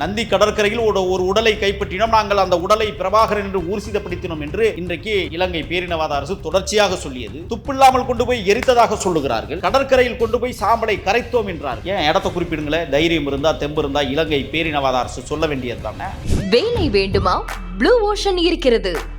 நந்தி கடற்கரையில் ஒரு ஒரு உடலை கைப்பற்றினோம். நாங்கள் அந்த உடலை பிரபாகரன் என்று ஊர்சிதப்படுத்தினோம் என்று இன்றைக்கு இலங்கை பேரினவாத அரசு தொடர்ச்சியாக சொல்லியது. துப்பில்லாமல் கொண்டு போய் எரித்ததாக சொல்லுகிறார்கள். கடற்கரையில் கொண்டு போய் சாம்பலை கரைத்தோம் என்றார். ஏன்? இடத்தை குறிப்பிடுங்களேன். தைரியம் இருந்தா தெம்பு இருந்தா இலங்கை பேரினவாத அரசு சொல்ல வேண்டியது தானே வேலை வேண்டுமா? ப்ளூ ஓஷன் இருக்கிறது.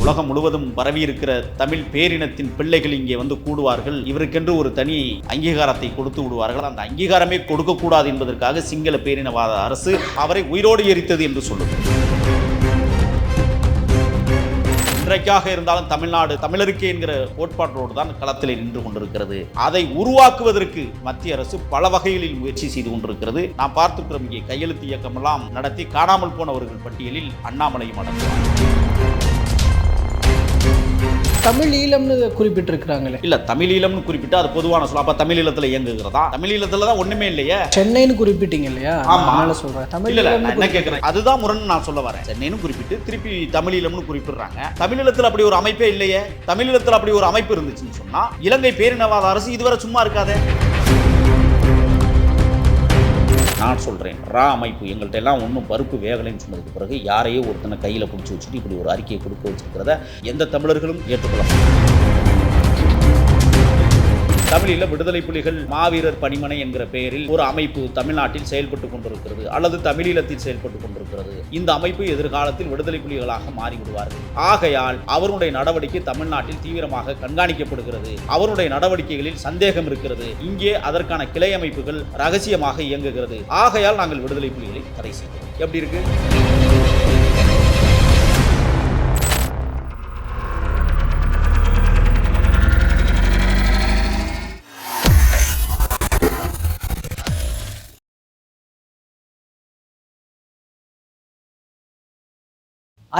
உலகம் முழுவதும் பரவியிருக்கிற தமிழ் பேரினத்தின் பிள்ளைகள் இங்கே வந்து கூடுவார்கள். இவருக்கென்று ஒரு தனி அங்கீகாரத்தை கொடுத்து விடுவார்கள். அந்த அங்கீகாரமே கொடுக்கக்கூடாது என்பதற்காக சிங்கள பேரினவாத அரசு அவரை உயிரோடு எரித்தது என்று சொல்லுது. இன்றைக்காக இருந்தாலும் தமிழ்நாடு தமிழருக்கே என்கிற கோட்பாட்டோடு தான் களத்தில் நின்று கொண்டிருக்கிறது. அதை உருவாக்குவதற்கு மத்திய அரசு பல வகைகளில் முயற்சி செய்து கொண்டிருக்கிறது. நாம் பார்த்துக்கிறோம் இங்கே கையெழுத்து இயக்கமெல்லாம் நடத்தி காணாமல் போனவர்கள் பட்டியலில் அண்ணாமலையும் அடங்குவார் தமிழ் ஈழம்னு குறிப்பிட்டிருக்கிறாங்களே. இல்ல தமிழீழம்னு குறிப்பிட்டு அது பொதுவான சொல்ல அப்ப தமிழீழத்துல இயங்குகிறதா? தமிழீழத்துல தான் ஒண்ணுமே இல்லையே. சென்னைன்னு குறிப்பிட்டீங்க இல்லையா ஆமா. சொல்றேன். தமிழ் இல்ல ஈழம்னு என்ன கேட்கிறேன் அதுதான் முரண் நான் சொல்ல வரேன். சென்னைன்னு குறிப்பிட்டு திருப்பி தமிழீழம்னு குறிப்பிடுறாங்க. தமிழீழத்துல அப்படி ஒரு அமைப்பே இல்லையே. தமிழீழத்துல அப்படி ஒரு அமைப்பு இருந்துச்சுன்னு சொன்னா இலங்கை பேரினவாத அரசு இதுவரை சும்மா இருக்காதே. நான் சொல்கிறேன் ரா அமைப்பு. எங்கள்கிட்ட எல்லாம் ஒன்றும் பருப்பு வேகலைன்னு சொன்னதுக்கு பிறகு யாரையோ ஒருத்தனை கையில் பிடிச்சி வச்சுட்டு இப்படி ஒரு அறிக்கையை கொடுக்க வச்சுருக்கிறத எந்த தமிழர்களும் ஏற்றுக்கொள்ள முடியும் தமிழில் விடுதலை புலிகள் மாவீரர் பணிமனை என்கிற பெயரில் ஒரு அமைப்பு தமிழ்நாட்டில் செயல்பட்டு கொண்டிருக்கிறது அல்லது தமிழீழத்தில் செயல்பட்டு கொண்டிருக்கிறது. இந்த அமைப்பு எதிர்காலத்தில் விடுதலை புலிகளாக மாறிவிடுவார்கள். ஆகையால் அவருடைய நடவடிக்கை தமிழ்நாட்டில் தீவிரமாக கண்காணிக்கப்படுகிறது. அவருடைய நடவடிக்கைகளில் சந்தேகம் இருக்கிறது. இங்கே அதற்கான கிளை அமைப்புகள் ரகசியமாக இயங்குகிறது. ஆகையால் நாங்கள் விடுதலை புலிகளை தடை செய்கிறோம். எப்படி இருக்கு?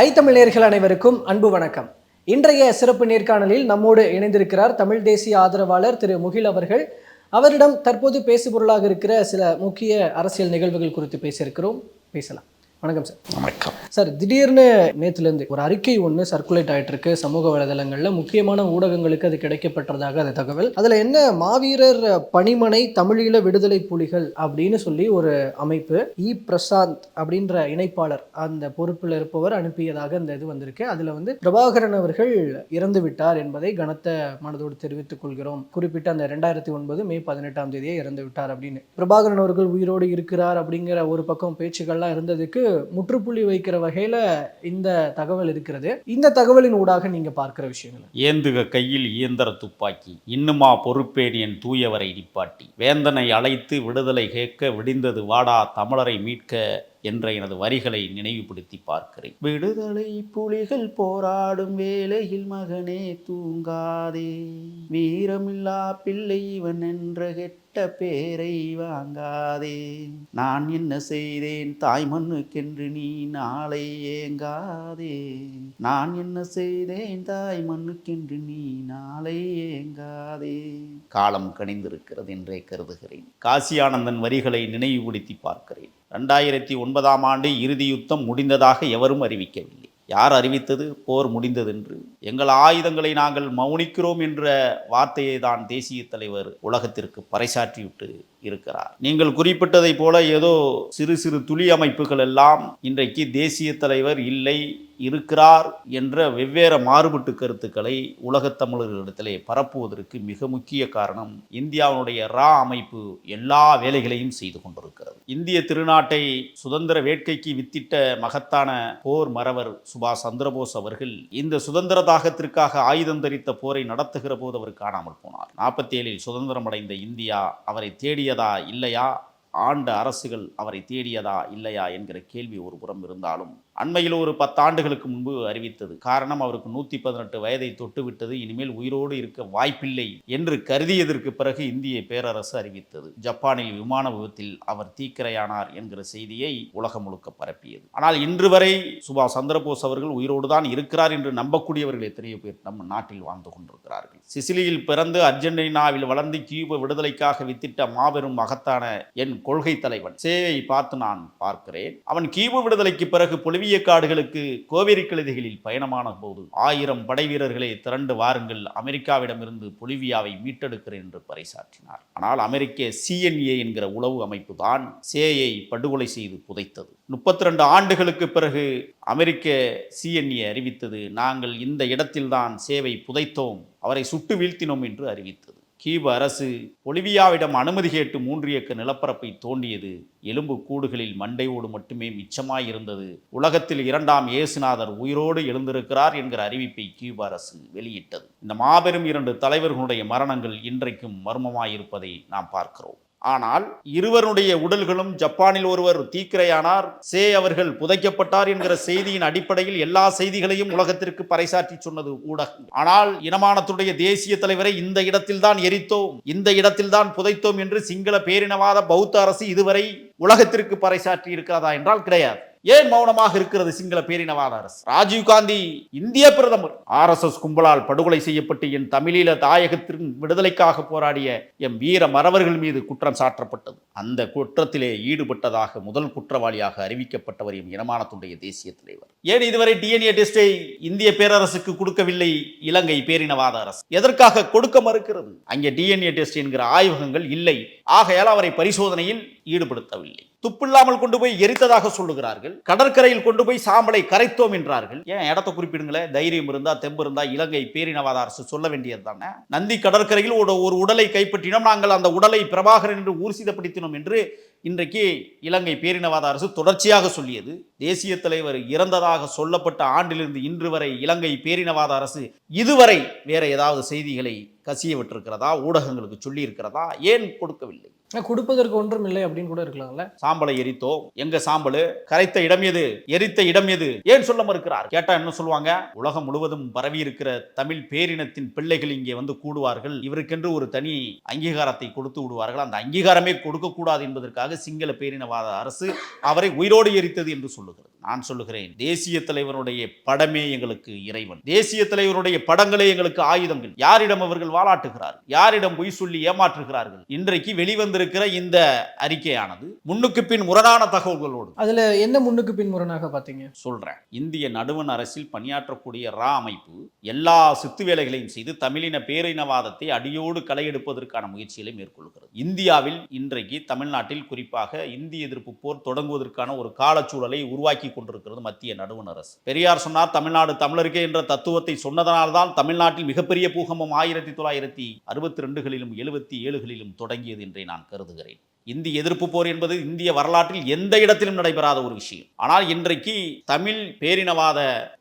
ஐ தமிழர்கள் அனைவருக்கும் அன்பு வணக்கம். இன்றைய சிறப்பு நேர்காணலில் நம்மோடு இணைந்திருக்கிறார் தமிழ் தேசிய ஆதரவாளர் திரு முகில் அவர்கள். அவரிடம் தற்போது பேசுபொருளாக இருக்கிற சில முக்கிய அரசியல் நிகழ்வுகள் குறித்து பேசியிருக்கிறோம். பேசலாம். வணக்கம் சார். வணக்கம். சார் திடீர்னு நேற்றுலேருந்து ஒரு அறிக்கை ஒன்று சர்க்குலேட் ஆயிட்டு இருக்கு சமூக வலைதளங்களில். முக்கியமான ஊடகங்களுக்கு அது கிடைக்கப்பட்டதாக அந்த தகவல். அதில் என்ன மாவீரர் பணிமனை தமிழீழ விடுதலை புலிகள் அப்படின்னு சொல்லி ஒரு அமைப்பு இ பிரசாந்த் அப்படின்ற இணைப்பாளர் அந்த பொறுப்பில் இருப்பவர் அனுப்பியதாக இந்த இது வந்திருக்கு. அதில் வந்து பிரபாகரன் அவர்கள் இறந்து விட்டார் என்பதை கனத்த மனதோடு தெரிவித்துக் கொள்கிறோம். குறிப்பிட்ட அந்த ரெண்டாயிரத்தி ஒன்பது மே பதினெட்டாம் தேதியே இறந்து விட்டார் அப்படின்னு. பிரபாகரன் அவர்கள் உயிரோடு இருக்கிறார் அப்படிங்கிற ஒரு பக்கம் பேச்சுக்கள்லாம் இருந்ததுக்கு முற்றுப்புள்ளி வைக்கிற வகையில இந்த தகவல் இருக்கிறது. இந்த தகவலின் ஊடாக நீங்க பார்க்கிற விஷயங்கள். ஏந்துக கையில் இயந்திர துப்பாக்கி. இன்னுமா பொறுப்பேன் என் தூயவரை நிப்பாட்டி. வேந்தனை அழைத்து விடுதலை கேட்க விடிந்தது வாடா தமிழரை மீட்க என்ற எனது வரிகளை நினைவுபடுத்தி பார்க்கிறேன். விடுதலை புலிகள் போராடும் வேளையில் மகனே தூங்காதே. வீரமில்லா பிள்ளை இவன் என்ற கெட்ட பேரை வாங்காதே. நான் என்ன செய்தேன்? தாய் மண்ணுக்கென்று நீ நாளை ஏங்காதே. நான் என்ன செய்தேன்? தாய் மண்ணுக்கென்று நீ நாளை ஏங்காதே. காலம் கணிந்திருக்கிறது என்றே கருதுகிறேன். காசியானந்தன் வரிகளை நினைவுபடுத்தி பார்க்கிறேன். ரெண்டாயிரத்தி ஒன்பதாம் ஆண்டு இறுதி யுத்தம் முடிந்ததாக எவரும் அறிவிக்கவில்லை. யார் அறிவித்தது? போர் முடிந்ததென்று. எங்கள் ஆயுதங்களை நாங்கள் மௌனிக்கிறோம் என்ற வார்த்தையை தான் தேசிய தலைவர் உலகத்திற்கு பறைசாற்றிவிட்டு இருக்கிறார். நீங்கள் குறிப்பிட்டதைப் போல ஏதோ சிறு சிறு துளி அமைப்புகள் எல்லாம் இன்றைக்கு தேசிய தலைவர் இல்லை இருக்கிறார் என்ற வெவ்வேறு மாறுபட்டு கருத்துக்களை உலகத் தமிழர்களிடத்திலே பரப்புவதற்கு மிக முக்கிய காரணம் இந்தியாவினுடைய ரா அமைப்பு எல்லா வேலைகளையும் செய்து கொண்டிருக்கிறது. இந்திய திருநாட்டை சுதந்திர வேட்கைக்கு வித்திட்ட மகத்தான போர் மறவர் சுபாஷ் சந்திரபோஸ் அவர்கள் இந்த சுதந்திர தாகத்திற்காக ஆயுதம் தரித்த போரை நடத்துகிற போது அவர் காணாமல் போனார். நாற்பத்தி ஏழில் சுதந்திரம் அடைந்த இந்தியா அவரை தேடியதா இல்லையா? ஆண்ட அரசுகள் அவரை தேடியதா இல்லையா? என்கிற கேள்வி ஒரு புறம் இருந்தாலும் அண்மையில் ஒரு பத்தாண்டுகளுக்கு முன்பு அறிவித்தது. காரணம் அவருக்கு நூற்றி பதினெட்டு வயதை தொட்டுவிட்டது. இனிமேல் உயிரோடு இருக்க வாய்ப்பில்லை என்று கருதியதற்கு பிறகு இந்திய பேரரசு அறிவித்தது. ஜப்பானில் விமான விபத்தில் அவர் தீக்கிரையானார் என்கிற செய்தியை உலகம் முழுக்க பரப்பியது. ஆனால் இன்று வரை சுபாஷ் சந்திரபோஸ் அவர்கள் உயிரோடு தான் இருக்கிறார் என்று நம்பக்கூடியவர்கள் எத்தனையோ பேர் நம் நாட்டில் வாழ்ந்து கொண்டிருக்கிறார்கள். சிசிலியில் பிறந்து அர்ஜென்டினாவில் வளர்ந்து கியூப விடுதலைக்காக வித்திட்ட மாபெரும் மகத்தான என் கொள்கை தலைவன். சேவை பார்த்து நான் பார்க்கிறேன். அவன் கியூப விடுதலைக்கு பிறகு பொலிவிய காடுகளுக்கு கோவேரி கழுதைகளில் பயணமான போது ஆயிரம் படை வீரர்களை திரண்டு வாருங்கள். அமெரிக்காவிடமிருந்து பொலிவியாவை மீட்டெடுக்கிறேன் என்று பறைசாற்றினார். ஆனால் அமெரிக்க சிஎன்ஏ என்கிற உளவு அமைப்பு தான் சேயை படுகொலை செய்து புதைத்தது. முப்பத்தி ரெண்டு ஆண்டுகளுக்கு பிறகு அமெரிக்க சிஎன்ஏ அறிவித்தது. நாங்கள் இந்த இடத்தில்தான் சேவை புதைத்தோம். அவரை சுட்டு வீழ்த்தினோம் என்று அறிவித்தது. கீப அரசு பொலிவியாவிடம் அனுமதி கேட்டு மூன்று ஏக்கர் நிலப்பரப்பை தோண்டியது. எலும்பு கூடுகளில் மண்டையோடு மட்டுமே மிச்சமாயிருந்தது. உலகத்தில் இரண்டாம் இயேசுநாதர் உயிரோடு எழுந்திருக்கிறார் என்கிற அறிவிப்பை கியூப அரசு வெளியிட்டது. இந்த மாபெரும் இரண்டு தலைவர்களுடைய மரணங்கள் இன்றைக்கும் மர்மமாயிருப்பதை நாம் பார்க்கிறோம். ஆனால் இருவருடைய உடல்களும் ஜப்பானில் ஒருவர் தீக்கிரையானார். சே அவர்கள் புதைக்கப்பட்டார் என்கிற செய்தியின் அடிப்படையில் எல்லா செய்திகளையும் உலகத்திற்கு பறைசாற்றி சொன்னது ஊடகம். ஆனால் இனமானத்துடைய தேசிய தலைவரை இந்த இடத்தில்தான் எரித்தோம். இந்த இடத்தில்தான் புதைத்தோம் என்று சிங்கள பேரினவாத பௌத்த அரசு இதுவரை உலகத்திற்கு பறைசாற்றி இருக்கிறதா என்றால் கிடையாது. ஏன் மௌனமாக இருக்கிறது சிங்கள பேரினவாத அரசு? ராஜீவ் காந்தி இந்திய பிரதமர். ஆர்எஸ்எஸ் கும்பலால் படுகொலை செய்யப்பட்டு என் தமிழீழ தாயகத்தின் விடுதலைக்காக போராடிய எம் வீர மறவர்கள் மீது குற்றம் சாட்டப்பட்டது அந்த குற்றத்திலே ஈடுபட்டதாக முதல் குற்றவாளியாக அறிவிக்கப்பட்டவர் எம் இனமானத்துடைய தேசிய தலைவர். ஏன் இதுவரை டிஎன்ஏ டெஸ்டை இந்திய பேரரசுக்கு கொடுக்கவில்லை இலங்கை பேரினவாத அரசு? எதற்காக கொடுக்க மறுக்கிறது? அங்கே டிஎன்ஏ டெஸ்ட் என்கிற ஆய்வகங்கள் இல்லை. ஆகையால் அவரை பரிசோதனையில் ஈடுபடுத்தவில்லை. துப்பில்லாமல் கொண்டு போய் எரித்ததாக சொல்லுகிறார்கள். கடற்கரையில் கொண்டு போய் சாம்பலை கரைத்தோம் என்றார்கள். ஏன் இடத்தை குறிப்பிடுங்களேன்? தைரியம் இருந்தா தெம்பு இருந்தா இலங்கை பேரினவாத அரசு சொல்ல வேண்டியது தானே? நந்தி கடற்கரையில் ஒரு ஒரு உடலை கைப்பற்றினோம். நாங்கள் அந்த உடலை பிரபாகரன் என்று ஊர்சிதப்படுத்தினோம் என்று இன்றைக்கு இலங்கை பேரினவாத அரசு தொடர்ச்சியாக சொல்லியது. தேசிய தலைவர் இறந்ததாக சொல்லப்பட்ட ஆண்டிலிருந்து இன்று வரை இலங்கை பேரினவாத அரசு இதுவரை வேற ஏதாவது செய்திகளை கசிய விட்டிருக்கிறதா ஊடகங்களுக்கு சொல்லி இருக்கிறதா ஏன் கொடுக்கவில்லை? கொடுப்பதற்கு ஒன்றும் இல்லை அப்படின்னு கூட இருக்கலாம்ல. சாம்பலை எரித்தோம் எங்க சாம்பல்? கரைத்த இடம் எது? எரித்த இடம் எது? ஏன் சொல்ல மறுக்கிறார்? கேட்டா என்ன சொல்லுவாங்க? உலகம் முழுவதும் பரவி இருக்கிற தமிழ் பேரினத்தின் பிள்ளைகள் இங்கே வந்து கூடுவார்கள். இவருக்கென்று ஒரு தனி அங்கீகாரத்தை கொடுத்து விடுவார்கள். அந்த அங்கீகாரமே கொடுக்க கூடாது என்பதற்காக சிங்கள பேரினவாத அரசு அவரை உயிரோடு எரித்தது என்று சொல்லுகிறது. நான் சொல்லுகிறேன் தேசிய தலைவருடைய படமே எங்களுக்கு இறைவன். தேசிய தலைவருடைய படங்களே எங்களுக்கு ஆயுதங்கள். யாரிடம் அவர்கள் வாலாட்டுகிறார்? யாரிடம் பொய் சொல்லி ஏமாற்றுகிறார்கள்? இன்றைக்கு வெளிவந்திருக்கிற இந்த அறிக்கையானது முன்னுக்கு பின் முரணான தகவல்களோடு. அதுல என்ன முன்னுக்கு பின் முரணாக பாத்தீங்க சொல்றேன். இந்திய நடுவண் அரசில் பணியாற்றக்கூடிய ரா அமைப்பு எல்லா சித்து வேலைகளையும் செய்து தமிழின பேரினவாதத்தை அடியோடு களையெடுப்பதற்கான முயற்சிகளை மேற்கொள்கிறது. இந்தியாவில் இன்றைக்கு தமிழ்நாட்டில் குறிப்பாக இந்திய எதிர்ப்பு போர் தொடங்குவதற்கான ஒரு காலச்சூழலை உருவாக்கி கொண்டிருக்கிறது மத்திய நடுவண் அரசு. பெரியார் சொன்னார் தமிழ்நாடு தமிழருக்கே என்ற தத்துவத்தை சொன்னதனால்தான் தமிழ்நாட்டில் மிகப்பெரிய பூகம்பம் ஆயிரத்தி தொள்ளாயிரத்தி அறுபத்தி ரெண்டுகளிலும் எழுபத்தி ஏழுகளிலும் தொடங்கியது என்றே நான் கருதுகிறேன். இந்திய எதிர்ப்பு போர் என்பது இந்திய வரலாற்றில் எந்த இடத்திலும் நடைபெறாத ஒரு விஷயம். ஆனால் இன்றைக்கு தமிழ் பேரினவாத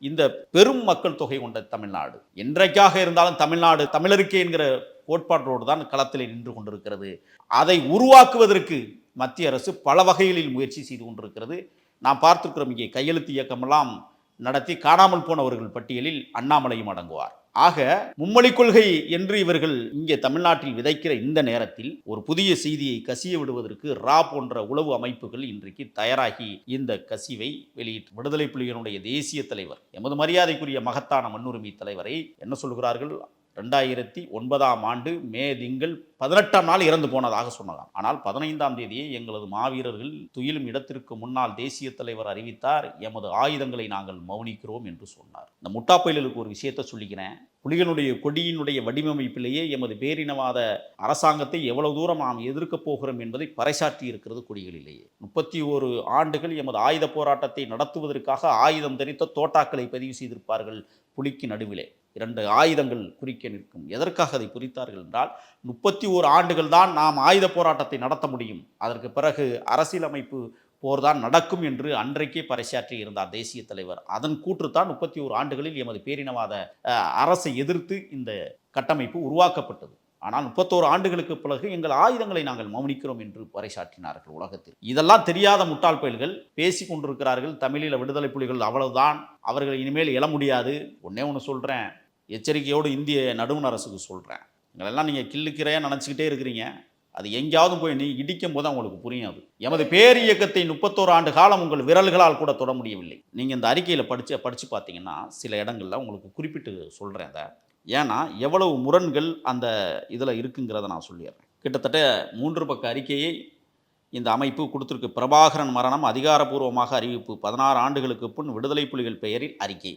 இந்த பெரும் மக்கள் தொகை கொண்ட தமிழ்நாடு என்றைக்காக இருந்தாலும் தமிழ்நாடு தமிழருக்கே என்கிற கோட்பாட்டோடு தான் களத்தில் நின்று கொண்டிருக்கிறது. அதை உருவாக்குவதற்கு மத்திய அரசு பல வகைகளில் முயற்சி செய்து கொண்டிருக்கிறது. நாம் பார்த்திருக்கிறோம் இங்கே கையெழுத்து இயக்கமெல்லாம் நடத்தி காணாமல் போனவர்கள் பட்டியலில் அண்ணாமலையும் அடங்குவார். ஆக மும்மொழி கொள்கை என்று இவர்கள் இங்கே தமிழ்நாட்டில் விதைக்கிற இந்த நேரத்தில் ஒரு புதிய செய்தியை கசிய விடுவதற்கு ரா போன்ற உளவு அமைப்புகள் இன்றைக்கு தயாராகி இந்த கசிவை வெளியிட்டு விடுதலை புலிகளுடைய தேசிய தலைவர் எமது மரியாதைக்குரிய மகத்தான மண்ணுரிமை தலைவரை என்ன சொல்கிறார்கள்? ரெண்டாயிரத்தி ஒன்பதாம் ஆண்டு மே திங்கள் பதினெட்டாம் நாள் இறந்து போனதாக சொன்னதாம். ஆனால் பதினைந்தாம் தேதியை எங்களது மாவீரர்கள் துயிலும் இடத்திற்கு முன்னால் தேசிய தலைவர் அறிவித்தார். எமது ஆயுதங்களை நாங்கள் மௌனிக்கிறோம் என்று சொன்னார். இந்த முட்டாப்பயிலுக்கு ஒரு விஷயத்தை சொல்லிக்கிறேன். புலிகளுடைய கொடியினுடைய வடிவமைப்பிலேயே எமது பேரினவாத அரசாங்கத்தை எவ்வளவு தூரம் நாம் எதிர்க்கப் போகிறோம் என்பதை பறைசாற்றி இருக்கிறது கொடிகளிலேயே. முப்பத்தி ஓரு ஆண்டுகள் எமது ஆயுத போராட்டத்தை நடத்துவதற்காக ஆயுதம் தரித்த தோட்டாக்களை பதிவு செய்திருப்பார்கள் புலிக்கு நடுவிலே. இரண்டு ஆயுதங்கள் குறிக்க நிற்கும். எதற்காக அதை குறித்தார்கள் என்றால் முப்பத்தி ஓரு ஆண்டுகள் தான் நாம் ஆயுத போராட்டத்தை நடத்த முடியும். அதற்கு பிறகு அரசியலமைப்பு போர்தான் நடக்கும் என்று அன்றைக்கே பறைசாற்றி இருந்தார் தேசிய தலைவர். அதன் கூற்றுத்தான் முப்பத்தி ஓரு ஆண்டுகளில் எமது பேரினவாத அரசை எதிர்த்து இந்த கட்டமைப்பு உருவாக்கப்பட்டது. ஆனால் முப்பத்தோரு ஆண்டுகளுக்கு பிறகு எங்கள் ஆயுதங்களை நாங்கள் மௌனிக்கிறோம் என்று பறைசாற்றினார்கள் உலகத்தில். இதெல்லாம் தெரியாத முட்டாள் பயல்கள் பேசி கொண்டிருக்கிறார்கள். தமிழீழ விடுதலை புலிகள் அவ்வளவுதான். அவர்கள் இனிமேல் எழ முடியாது. ஒன்னே ஒன்று சொல்கிறேன் எச்சரிக்கையோடு இந்திய நடுவண் அரசுக்கு சொல்கிறேன் எங்களெல்லாம் நீங்கள் கிள்ளுக்கிறையாக நினச்சிக்கிட்டே இருக்கிறீங்க. அது எங்கேயாவது போய் நீ இடிக்கும் போது உங்களுக்கு புரியும் அது. எமது பேர் இயக்கத்தை முப்பத்தோரு ஆண்டு காலம் உங்கள் விரல்களால் கூட தொட முடியவில்லை. நீங்கள் இந்த அறிக்கையில் படித்து படித்து பார்த்தீங்கன்னா சில இடங்களில் உங்களுக்கு குறிப்பிட்டு சொல்கிறேன் அதை. ஏன்னா எவ்வளவு முரண்கள் அந்த இதில் இருக்குங்கிறத நான் சொல்லிடுறேன். கிட்டத்தட்ட மூன்று பக்க அறிக்கையை இந்த அமைப்பு கொடுத்துருக்கு. பிரபாகரன் மரணம் அதிகாரப்பூர்வமாக அறிவிப்பு. பதினாறு ஆண்டுகளுக்கு பின் விடுதலை புலிகள் பெயரில் அறிக்கை.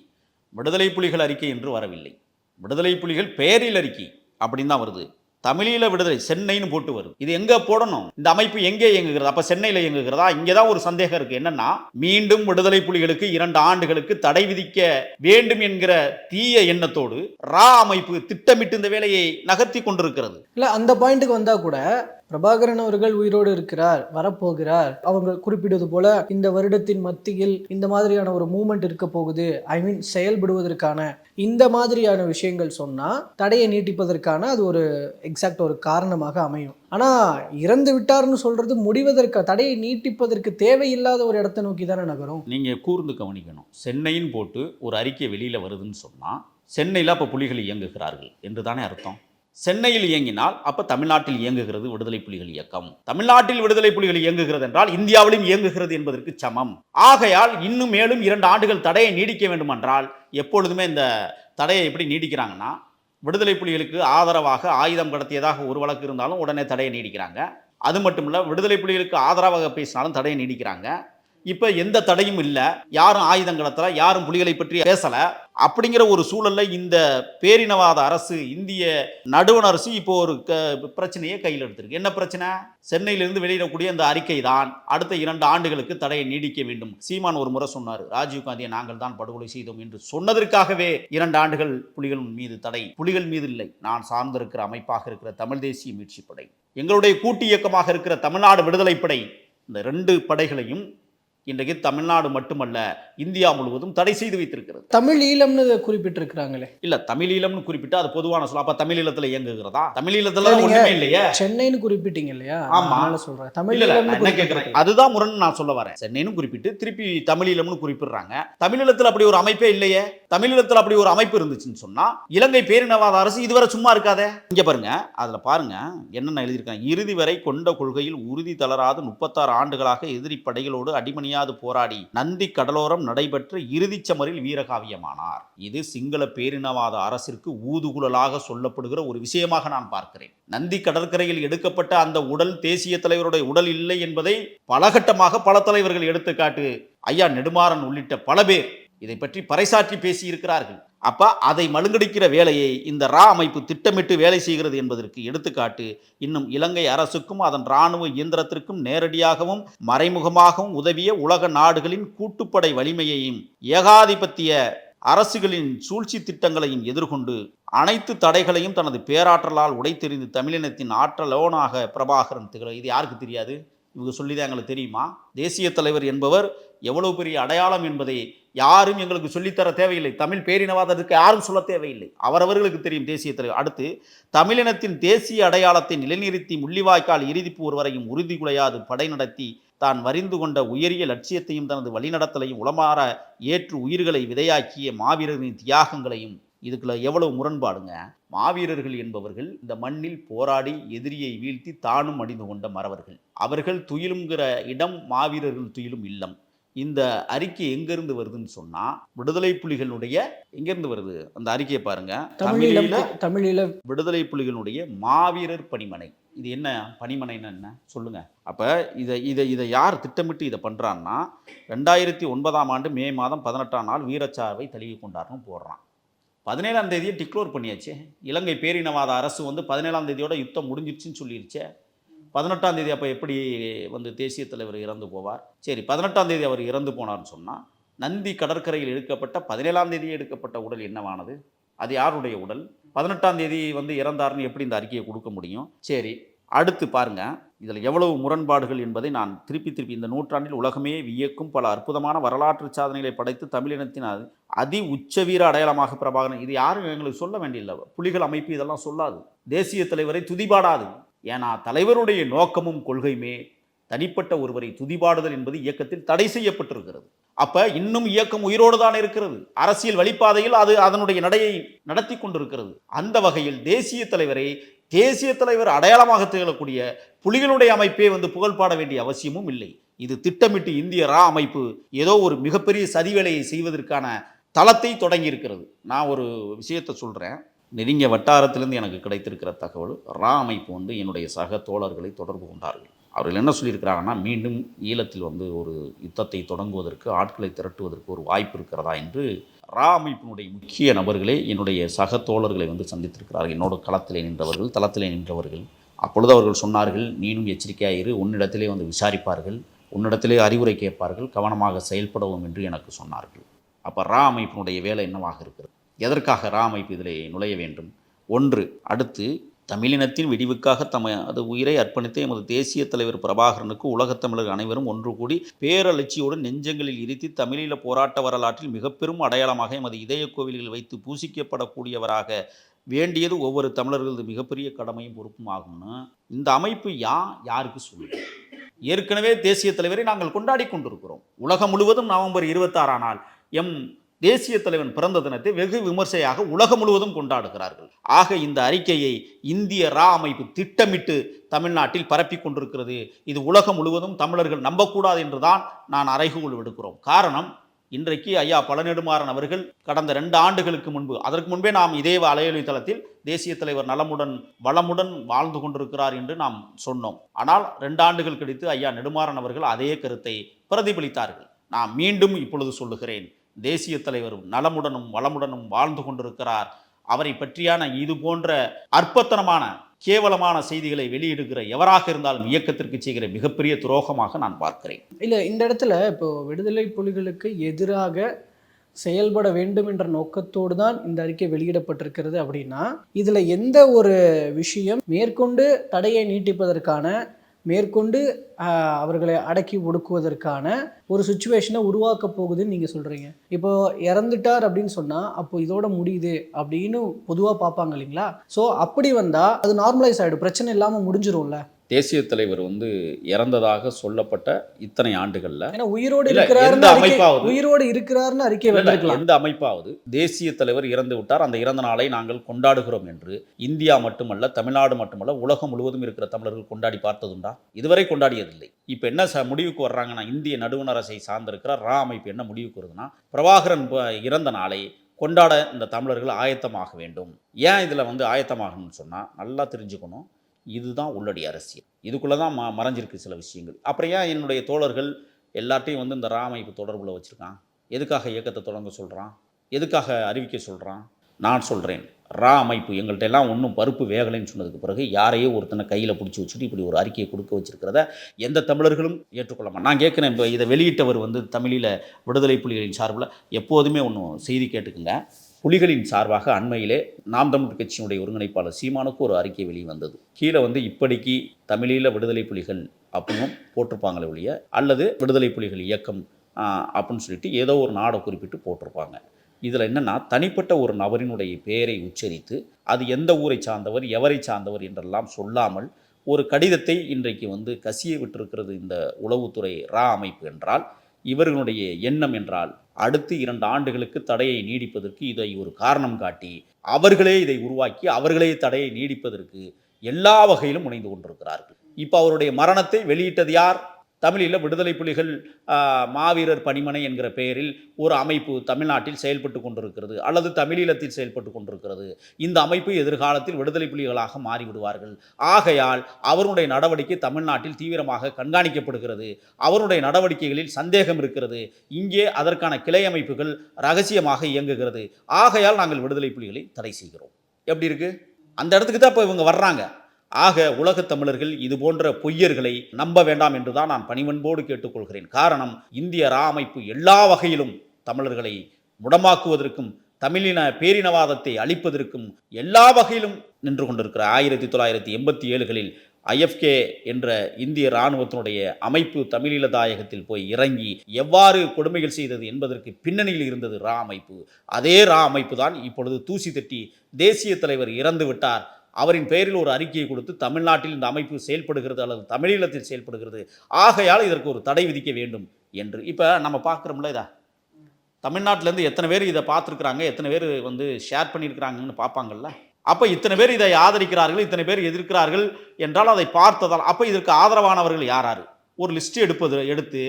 விடுதலை புலிகள் அறிக்கை என்று வரவில்லை. விடுதலை புலிகள் பெயரில் அறிக்கை அப்படின்னு தான் வருது. தமிழில் விடுதலை சென்னைன்னு போட்டு வருது. இது எங்க போடணும்? இந்த அமைப்பு எங்கே இயங்குகிறது? அப்ப சென்னையில இயங்குகிறதா? இங்கே தான் ஒரு சந்தேகம் இருக்கு. என்னன்னா மீண்டும் விடுதலை புலிகளுக்கு இரண்டு ஆண்டுகளுக்கு தடை விதிக்க வேண்டும் என்கிற தீய எண்ணத்தோடு ரா அமைப்பு திட்டமிட்டு இந்த வேலையை நகர்த்தி கொண்டிருக்கிறது. இல்ல அந்த பாயிண்ட்டுக்கு வந்தா கூட பிரபாகரன் அவர்கள் உயிரோடு இருக்கிறார் வரப்போகிறார். அவங்க குறிப்பிடுவது போல இந்த வருடத்தின் மத்தியில் இந்த மாதிரியான ஒரு மூமெண்ட் இருக்க போகுது. ஐ மீன் செயல்படுவதற்கான இந்த மாதிரியான விஷயங்கள் சொன்னால் தடையை நீட்டிப்பதற்கான அது ஒரு எக்ஸாக்ட் ஒரு காரணமாக அமையும். ஆனால் இறந்து விட்டார்னு சொல்றது முடிவதற்கு தடையை நீட்டிப்பதற்கு தேவையில்லாத ஒரு இடத்தை நோக்கி தானே நகரும். நீங்கள் கூர்ந்து கவனிக்கணும். சென்னைன்னு போட்டு ஒரு அறிக்கை வெளியில் வருதுன்னு சொன்னால் சென்னையில் அப்போ புலிகள் இயங்குகிறார்கள் என்று தானே அர்த்தம். சென்னையில் இயங்கினால் அப்போ தமிழ்நாட்டில் இயங்குகிறது விடுதலை புலிகள் இயக்கம். தமிழ்நாட்டில் விடுதலை புலிகள் இயங்குகிறது என்றால் இந்தியாவிலும் இயங்குகிறது என்பதற்கு சமம். ஆகையால் இன்னும் மேலும் இரண்டு ஆண்டுகள் தடையை நீடிக்க வேண்டுமென்றால் எப்பொழுதுமே இந்த தடையை எப்படி நீடிக்கிறாங்கன்னா விடுதலை புலிகளுக்கு ஆதரவாக ஆயுதம் கடத்தியதாக ஒரு வழக்கு இருந்தாலும் உடனே தடையை நீடிக்கிறாங்க. அது மட்டும் இல்லை விடுதலை புலிகளுக்கு ஆதரவாக பேசினாலும் தடையை நீடிக்கிறாங்க. இப்போ எந்த தடையும் இல்லை. யாரும் ஆயுதம் கடத்தல யாரும் புலிகளை பற்றி பேசல. அப்படிங்கிற ஒரு சூழல்ல இந்த பேரினவாத அரசு இந்திய நடுவண் அரசு இப்போ ஒரு க- பிரச்சனையை கையில் எடுத்திருக்கு. என்ன பிரச்சனை? சென்னையிலிருந்து வெளியிடக்கூடிய இந்த அறிக்கை தான் அடுத்த இரண்டு ஆண்டுகளுக்கு தடையை நீடிக்க வேண்டும். சீமான் ஒரு முறை சொன்னார் ராஜீவ் காந்தியை நாங்கள் தான் படுகொலை செய்தோம் என்று. சொன்னதற்காகவே இரண்டு ஆண்டுகள் புலிகள் மீது தடை. புலிகள் மீது இல்லை. நான் சார்ந்திருக்கிற அமைப்பாக இருக்கிற தமிழ் தேசிய மீட்சிப்படை. எங்களுடைய கூட்டு இயக்கமாக இருக்கிற தமிழ்நாடு விடுதலை படை இந்த ரெண்டு படைகளையும் இன்றைக்கு தமிழ்நாடு மட்டுமல்ல இந்தியா முழுவதும் தடை செய்து வைத்திருக்கிறது. தமிழ் ஈழம்னு குறிப்பிட்டிருக்கிறாங்களே. இல்ல தமிழீழம்னு குறிப்பிட்டு அது பொதுவான சொல்ல அப்ப தமிழீழத்துல இயங்குகிறதா? தமிழீழத்துல இல்ல, நீங்க- ஒண்ணுமே இல்லையே. சென்னைன்னு குறிப்பிட்டீங்க இல்லையா? ஆமா. சொல்றேன். தமிழ் ஈழம்னு என்ன கேட்கிறேன். அதுதான் முரண் நான் சொல்ல வரேன். சென்னைன்னு குறிப்பிட்டு திருப்பி தமிழீழம்னு குறிப்பிடுறாங்க. தமிழீழத்துல அப்படி ஒரு அமைப்பே இல்லையே. தமிழீழத்துல அப்படி ஒரு அமைப்பு இருந்துச்சுன்னு சொன்னா இலங்கை பேரினவாத அரசு இதுவரை சும்மா இருக்காதே. இங்க பாருங்க அதுல பாருங்க என்னென்ன எழுதியிருக்காங்க? இறுதி வரை கொண்ட கொள்கையில் உறுதி தளராது முப்பத்தாறு ஆண்டுகளாக எதிரி படைகளோடு அடிமணியாது போராடி நந்தி கடலோரம் நடைபெற்ற இறுதிச் சமரில் வீரகாவியமானார். இது சிங்கள பேரினவாத அரசிற்கு ஊதுகுழலாக சொல்லப்படுகிற ஒரு விஷயமாக நான் பார்க்கிறேன். நந்தி கடற்கரையில் எடுக்கப்பட்ட அந்த உடல் தேசிய தலைவருடைய உடல் இல்லை என்பதை பலகட்டமாக பல தலைவர்கள் எடுத்துக்காட்டு ஐயா நெடுமாறன் உள்ளிட்ட பல பேர் இதை பற்றி பறைசாற்றி பேசியிருக்கிறார்கள். அப்போ அதை மழுங்கடிக்கிற வேலையை இந்த ரா அமைப்பு திட்டமிட்டு வேலை செய்கிறது என்பதற்கு எடுத்துக்காட்டு இன்னும் இலங்கை அரசுக்கும் அதன் இராணுவ இயந்திரத்திற்கும் நேரடியாகவும் மறைமுகமாகவும் உதவிய உலக நாடுகளின் கூட்டுப்படை வலிமையையும் ஏகாதிபத்திய அரசுகளின் சூழ்ச்சி திட்டங்களையும் எதிர்கொண்டு அனைத்து தடைகளையும் தனது பேராற்றலால் உடைத்தெறிந்து தமிழினத்தின் ஆற்றலோனாக பிரபாகரன் திகழ இது யாருக்கு தெரியாது? இவங்க சொல்லிதான் எங்களுக்கு தெரியுமா? தேசிய தலைவர் என்பவர் எவ்வளவு பெரிய அடையாளம் என்பதை யாரும் எங்களுக்கு சொல்லித்தர தேவையில்லை. தமிழ் பேரினவாதத்துக்கு யாரும் சொல்ல தேவையில்லை. அவரவர்களுக்கு தெரியும் தேசிய தலைவர். அடுத்து தமிழினத்தின் தேசிய அடையாளத்தை நிலைநிறுத்தி முள்ளிவாய்க்கால் இறுதிப்போர் வரையும் உறுதி குலையாது படை நடத்தி தான் வரிந்து கொண்ட உயரிய லட்சியத்தையும் தனது வழிநடத்தலையும் உளமாற ஏற்று உயிர்களை விதையாக்கிய மாவீரர்களின் தியாகங்களையும் இதுக்குள்ள எவ்வளவு முரண்பாடுங்க? மாவீரர்கள் என்பவர்கள் இந்த மண்ணில் போராடி எதிரியை வீழ்த்தி தானும் அடிந்து கொண்ட மறவர்கள். அவர்கள் துயிலுங்கிற இடம் மாவீரர்கள் துயிலும் இல்லம். இந்த அறிக்கை எங்கிருந்து வருதுன்னு சொன்னா விடுதலை புலிகளுடைய எங்கிருந்து வருது? அந்த அறிக்கையை பாருங்க. தமிழீழ தமிழீழ விடுதலை புலிகளுடைய மாவீரர் பணிமனை. இது என்ன? பணிமனைன்னு என்ன? சொல்லுங்க. அப்ப இதை இதை இதை யார் திட்டமிட்டு இதை பண்றான்னா ரெண்டாயிரத்தி ஒன்பதாம் ஆண்டு மே மாதம் பதினெட்டாம் நாள் வீரச்சாவை தழுவி கொண்டார்னு போடுறான். பதினேழாம் தேதியை டிக்ளோர் பண்ணியாச்சு. இலங்கை பேரினவாத அரசு வந்து பதினேழாம் தேதியோட யுத்தம் முடிஞ்சிருச்சுன்னு சொல்லிருச்சே. பதினெட்டாம் தேதி அப்போ எப்படி வந்து தேசிய தலைவர் இறந்து போவார்? சரி பதினெட்டாம் தேதி அவர் இறந்து போனார்னு சொன்னால் நந்தி கடற்கரையில் எடுக்கப்பட்ட பதினேழாம் தேதி எடுக்கப்பட்ட உடல் என்னவானது? அது யாருடைய உடல்? பதினெட்டாம் தேதி வந்து இறந்தார்னு எப்படி இந்த அறிக்கையை கொடுக்க முடியும்? சரி அடுத்து பாருங்க. இதில் எவ்வளவு முரண்பாடுகள் என்பதை நான் திருப்பி திருப்பி இந்த நூற்றாண்டில் உலகமே வியக்கும் பல அற்புதமான வரலாற்று சாதனைகளை படைத்து தமிழினத்தின் அதி- அதி உச்சவீர அடையாளமாக பிரபாகரன் இது யாரும் எங்களுக்கு சொல்ல வேண்டியதில்லை. புலிகள் அமைப்பு இதெல்லாம் சொல்லாது. தேசிய தலைவரை துதிபாடாது. ஏன்னா தலைவருடைய நோக்கமும் கொள்கையுமே தனிப்பட்ட ஒருவரை துதிபாடுதல் என்பது இயக்கத்தில் தடை செய்யப்பட்டிருக்கிறது. அப்ப இன்னும் இயக்கம் உயிரோடு தான் இருக்கிறது. அரசியல் வழிப்பாதையில் அது அதனுடைய நடையை நடத்தி கொண்டிருக்கிறது. அந்த வகையில் தேசிய தலைவரை தேசிய தலைவர் அடையாளமாக திகழக்கூடிய புலிகளுடைய அமைப்பே வந்து புகழ் பாட வேண்டிய அவசியமும் இல்லை. இது திட்டமிட்டு இந்திய ரா அமைப்பு ஏதோ ஒரு மிகப்பெரிய சதிவேலையை செய்வதற்கான தளத்தை தொடங்கி இருக்கிறது நான் ஒரு விஷயத்தை சொல்கிறேன் நெருங்கிய வட்டாரத்திலிருந்து எனக்கு கிடைத்திருக்கிற தகவல் ரா அமைப்பு வந்து என்னுடைய சக தோழர்களை தொடர்பு கொண்டார்கள். அவர்கள் என்ன சொல்லியிருக்கிறாங்கன்னா மீண்டும் ஈழத்தில் வந்து ஒரு யுத்தத்தை தொடங்குவதற்கு ஆட்களை திரட்டுவதற்கு ஒரு வாய்ப்பு இருக்கிறதா என்று ரா அமைப்பினுடைய முக்கிய நபர்களே என்னுடைய சக தோழர்களை வந்து சந்தித்திருக்கிறார்கள். என்னோட களத்திலே நின்றவர்கள் தளத்திலே நின்றவர்கள். அப்பொழுது அவர்கள் சொன்னார்கள் நீனும் எச்சரிக்கையாயிரு உன்னிடத்திலே வந்து விசாரிப்பார்கள் உன்னிடத்திலே அறிவுரை கேட்பார்கள் கவனமாக செயல்படவும் என்று எனக்கு சொன்னார்கள். அப்போ ரா அமைப்பினுடைய வேலை என்னவாக இருக்கிறது? எதற்காக ரா அமைப்பு இதிலே நுழைய வேண்டும்? ஒன்று அடுத்து தமிழினத்தின் விடிவுக்காக தமது உயிரை அர்ப்பணித்த எமது தேசிய தலைவர் பிரபாகரனுக்கு உலகத் தமிழர் அனைவரும் ஒன்று கூடி பேரலட்சியோடு நெஞ்சங்களில் இருத்தி தமிழீழ போராட்ட வரலாற்றில் மிக பெரும் அடையாளமாக எமது இதய கோவில்களில் வைத்து பூசிக்கப்படக்கூடியவராக வேண்டியது ஒவ்வொரு தமிழர்களது மிகப்பெரிய கடமையும் பொறுப்பும் ஆகும்னு இந்த அமைப்பு யா யாருக்கு சொல்லுது? ஏற்கனவே தேசிய தலைவரை நாங்கள் கொண்டாடி கொண்டிருக்கிறோம். உலகம் முழுவதும் நவம்பர் இருபத்தாறாம் நாள். எம் தேசிய தலைவன் பிறந்த தினத்தை வெகு விமர்சையாக உலகம் முழுவதும் கொண்டாடுகிறார்கள். ஆக இந்த அறிக்கையை இந்திய ரா அமைப்பு திட்டமிட்டு தமிழ்நாட்டில் பரப்பி கொண்டிருக்கிறது. இது உலகம் முழுவதும் தமிழர்கள் நம்பக்கூடாது என்றுதான் நான் அறைகூல் விடுக்கிறோம். காரணம் இன்றைக்கு ஐயா பழநெடுமாறன் அவர்கள் கடந்த ரெண்டு ஆண்டுகளுக்கு முன்பு அதற்கு முன்பே நாம் இதே அலையொலி தளத்தில் தேசிய தலைவர் நலமுடன் வளமுடன் வாழ்ந்து கொண்டிருக்கிறார் என்று நாம் சொன்னோம். ஆனால் ரெண்டு ஆண்டுகள் கழித்து ஐயா நெடுமாறன் அவர்கள் அதே கருத்தை பிரதிபலித்தார்கள். நான் மீண்டும் இப்பொழுது சொல்லுகிறேன். தேசிய தலைவரும் நலமுடனும் வளமுடனும் வாழ்ந்து கொண்டிருக்கிறார். அவரை பற்றியான இது போன்ற அற்பத்தனமான கேவலமான செய்திகளை வெளியிடுகிற எவராக இருந்தாலும் இயக்கத்திற்கு செய்கிற மிகப்பெரிய துரோகமாக நான் பார்க்கிறேன். இல்லை இந்த இடத்துல இப்போ விடுதலை புலிகளுக்கு எதிராக செயல்பட வேண்டும் என்ற நோக்கத்தோடு தான் இந்த அறிக்கை வெளியிடப்பட்டிருக்கிறது அப்படின்னா இதில் எந்த ஒரு விஷயம் மேற்கொண்டு தடையை நீட்டிப்பதற்கான மேற்கொண்டு அவர்களை அடக்கி ஒடுக்குவதற்கான ஒரு சுச்சுவேஷனை உருவாக்க போகுதுன்னு நீங்கள் சொல்கிறீங்க இப்போ இறந்துட்டார் அப்படின்னு சொன்னால் அப்போ இதோட முடியுது அப்படின்னு பொதுவாக பார்ப்பாங்க இல்லைங்களா? ஸோ அப்படி வந்தால் அது நார்மலைஸ் ஆகிடும் பிரச்சனை இல்லாமல் முடிஞ்சிரும்ல? தேசிய தலைவர் வந்து இறந்ததாக சொல்லப்பட்ட இத்தனை ஆண்டுகள்ல. ஏன்னா உயிரோடு இருக்கிறாருன்னு அமைப்பாவது- உயிரோடு இருக்கிறாருன்னு அறிக்கை வந்திருக்கலாம். எந்த அமைப்பாவது தேசிய தலைவர் இறந்து விட்டார். அந்த இறந்த நாளை நாங்கள் கொண்டாடுகிறோம் என்று இந்தியா மட்டுமல்ல தமிழ்நாடு மட்டுமல்ல உலகம் முழுவதும் இருக்கிற தமிழர்கள் கொண்டாடி பார்த்ததுண்டா? இதுவரை கொண்டாடியதில்லை. இப்போ என்ன ச முடிவுக்கு வர்றாங்கன்னா இந்திய நடுவண் அரசை சார்ந்திருக்கிற ரா அமைப்பு என்ன முடிவுக்கு வருதுன்னா பிரபாகரன் இறந்த நாளை கொண்டாட இந்த தமிழர்கள் ஆயத்தமாக வேண்டும். ஏன் இதில் வந்து ஆயத்தமாகணும்னு சொன்னால் நல்லா தெரிஞ்சுக்கணும். இதுதான் உள்ளடி அரசியல். இதுக்குள்ளே தான் ம மறைஞ்சிருக்கு சில விஷயங்கள். அப்புறம் ஏன் என்னுடைய தோழர்கள் எல்லார்ட்டையும் வந்து இந்த ராம இப்போ தொடர்பில் வச்சுருக்கான்? எதுக்காக இயக்கத்தை தொடங்க சொல்கிறான் எதுக்காக அறிவிக்க சொல்கிறான் நான் சொல்கிறேன் ரா அமைப்பு எங்கள்கிட்ட எல்லாம் ஒன்றும் பருப்பு வேகலைன்னு சொன்னதுக்கு பிறகு யாரையோ ஒருத்தனை கையில் பிடிச்சி வச்சுட்டு இப்படி ஒரு அறிக்கையை கொடுக்க வச்சிருக்கிறத எந்த தமிழர்களும் ஏற்றுக்கொள்ளமா நான் கேட்குறேன் இப்போ இதை வெளியிட்டவர் வந்து தமிழில் விடுதலை புலிகளின் சார்பில் எப்போதுமே ஒன்றும் செய்தி கேட்டுக்குங்க புலிகளின் சார்பாக அண்மையிலே நாம் தமிழ் கட்சியினுடைய ஒருங்கிணைப்பாளர் சீமானுக்கு ஒரு அறிக்கை வெளியே வந்தது. கீழே வந்து இப்படிக்கு தமிழீழ விடுதலை புலிகள் அப்படின்னும் போட்டிருப்பாங்களே ஒழிய அல்லது விடுதலை புலிகள் இயக்கம் அப்படின்னு சொல்லிட்டு ஏதோ ஒரு நாடை குறிப்பிட்டு போட்டிருப்பாங்க. இதில் என்னென்னா தனிப்பட்ட ஒரு நபரினுடைய பெயரை உச்சரித்து அது எந்த ஊரை சார்ந்தவர் எவரை சார்ந்தவர் என்றெல்லாம் சொல்லாமல் ஒரு கடிதத்தை இன்றைக்கு வந்து கசிய விட்டிருக்கிறது இந்த உளவுத்துறை ரா அமைப்பு என்றால் இவர்களுடைய எண்ணம் என்றால் அடுத்து இரண்டு ஆண்டுகளுக்கு தடையை நீடிப்பதற்கு இதை ஒரு காரணம் காட்டி அவர்களே இதை உருவாக்கி அவர்களே தடையை நீடிப்பதற்கு எல்லா வகையிலும் முனைந்து கொண்டிருக்கிறார்கள். இப்போ அவருடைய மரணத்தை வெளியிட்டது யார்? தமிழில் விடுதலை புலிகள் மாவீரர் பணிமனை என்கிற பெயரில் ஒரு அமைப்பு தமிழ்நாட்டில் செயல்பட்டு கொண்டிருக்கிறது அல்லது தமிழீழத்தில் செயல்பட்டு கொண்டிருக்கிறது. இந்த அமைப்பு எதிர்காலத்தில் விடுதலை புலிகளாக மாறிவிடுவார்கள். ஆகையால் அவருடைய நடவடிக்கை தமிழ்நாட்டில் தீவிரமாக கண்காணிக்கப்படுகிறது. அவருடைய நடவடிக்கைகளில் சந்தேகம் இருக்கிறது. இங்கே அதற்கான கிளை அமைப்புகள் ரகசியமாக இயங்குகிறது. ஆகையால் நாங்கள் விடுதலை புலிகளை தடை செய்கிறோம். எப்படி இருக்குது அந்த இடத்துக்கு தான் இப்போ இவங்க வர்றாங்க. ஆக உலகத் தமிழர்கள் இது போன்ற பொய்யர்களை நம்ப வேண்டாம் என்றுதான் நான் பணிவன்போடு கேட்டுக்கொள்கிறேன். காரணம் இந்திய ரா அமைப்பு எல்லா வகையிலும் தமிழர்களை முடமாக்குவதற்கும் தமிழின பேரினவாதத்தை அழிப்பதற்கும் எல்லா வகையிலும் நின்று கொண்டிருக்கிற ஆயிரத்தி தொள்ளாயிரத்தி எண்பத்தி ஏழுகளில் ஐஎஃப்கே என்ற இந்திய இராணுவத்தினுடைய அமைப்பு தமிழீழ தாயகத்தில் போய் இறங்கி எவ்வாறு கொடுமைகள் செய்தது என்பதற்கு பின்னணியில் இருந்தது ரா அமைப்பு அதே ரா அமைப்பு தான் இப்பொழுது தூசி தட்டி தேசிய தலைவர் இறந்து விட்டார் அவரின் பெயரில் ஒரு அறிக்கையை கொடுத்து தமிழ்நாட்டில் இந்த அமைப்பு செயல்படுகிறது அல்லது தமிழீழத்தில் செயல்படுகிறது. ஆகையால் இதற்கு ஒரு தடை விதிக்க வேண்டும் என்று. இப்போ நம்ம பார்க்குறோம்ல இதா? தமிழ்நாட்டிலேருந்து எத்தனை பேர் இதை பார்த்துருக்குறாங்க? எத்தனை பேர் வந்து ஷேர் பண்ணியிருக்கிறாங்கன்னு பார்ப்பாங்கல்ல? அப்போ இத்தனை பேர் இதை ஆதரிக்கிறார்கள் இத்தனை பேர் எதிர்க்கிறார்கள் என்றால் அதை பார்த்ததால் அப்போ இதற்கு ஆதரவானவர்கள் யாரார் ஒரு லிஸ்ட் எடுப்பது எடுத்து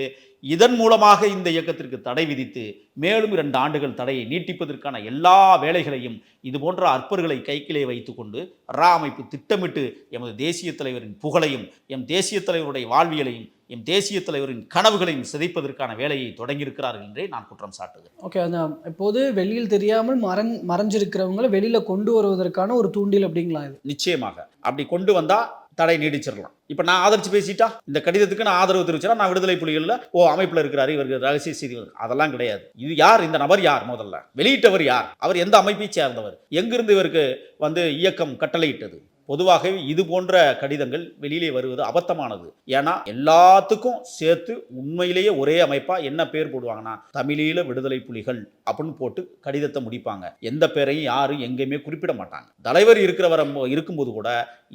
இதன் மூலமாக இந்த இயக்கத்திற்கு தடை விதித்து மேலும் இரண்டு ஆண்டுகள் தடையை நீட்டிப்பதற்கான எல்லா வேலைகளையும் இது போன்ற அற்பர்களை கைக்கிலே வைத்துக்கொண்டு ரா அமைப்பு திட்டமிட்டு எமது தேசிய தலைவரின் புகழையும் எம் தேசிய தலைவருடைய வாழ்வியலையும் எம் தேசிய தலைவரின் கனவுகளையும் சிதைப்பதற்கான வேலையை தொடங்கியிருக்கிறார்கள் என்றே நான் குற்றம் சாட்டுகிறேன். ஓகே அந்த இப்போது வெளியில் தெரியாமல் மறைஞ் மறைஞ்சிருக்கிறவங்களை வெளியில கொண்டு வருவதற்கான ஒரு தூண்டில் அப்படிங்களா இது? நிச்சயமாக. அப்படி கொண்டு வந்தா தடை நீடிச்சிடலாம். இப்போ நான் ஆதரிச்சு பேசிட்டா இந்த கடிதத்துக்கு நான் ஆதரவு தெரிவிச்சா நான் விடுதலை புலிகளில் ஓ அமைப்பில் இருக்கிறாரு இவருக்கு ரகசிய செய்தி அதெல்லாம் கிடையாது. இது யார்? இந்த நபர் யார் முதல்ல? வெளியிட்டவர் யார்? அவர் எந்த அமைப்பை சேர்ந்தவர்? எங்கிருந்து இவருக்கு வந்து இயக்கம் கட்டளையிட்டது? பொதுவாகவே இது போன்ற கடிதங்கள் வெளியிலே வருவது அபத்தமானது. ஏன்னா எல்லாத்துக்கும் சேர்த்து உண்மையிலேயே ஒரே அமைப்பாக என்ன பேர் போடுவாங்கன்னா தமிழீழ விடுதலை புலிகள் அப்படின்னு போட்டு கடிதத்தை முடிப்பாங்க. எந்த பேரையும் யாரும் எங்கேயுமே குறிப்பிட மாட்டாங்க. தலைவர் இருக்கிறவர இருக்கும்போது கூட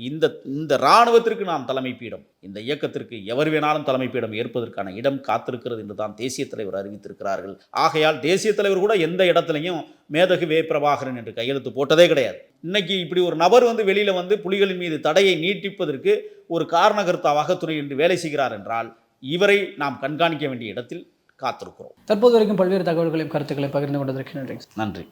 இந்த இந்த இராணுவத்திற்கு நாம் தலைமை பீடம் இந்த இயக்கத்திற்கு எவர் வேணாலும் தலைமை பீடம் ஏற்பதற்கான இடம் காத்திருக்கிறது என்று தான் தேசிய தலைவர் அறிவித்திருக்கிறார்கள். ஆகையால் தேசிய தலைவர் கூட எந்த இடத்துலையும் மேதகு வே பிரபாகரன் என்று கையெழுத்து போட்டதே கிடையாது. இன்னைக்கு இப்படி ஒரு நபர் வந்து வெளியில வந்து புலிகளின் மீது தடையை நீட்டிப்பதற்கு ஒரு காரணகர்த்தாவாக துணை என்று வேலை செய்கிறார் என்றால் இவரை நாம் கண்காணிக்க வேண்டிய இடத்தில் காத்திருக்கிறோம். தற்போது வரைக்கும் பல்வேறு தகவல்களையும் கருத்துக்களையும் பகிர்ந்து கொண்டதற்கு நன்றி. நன்றி.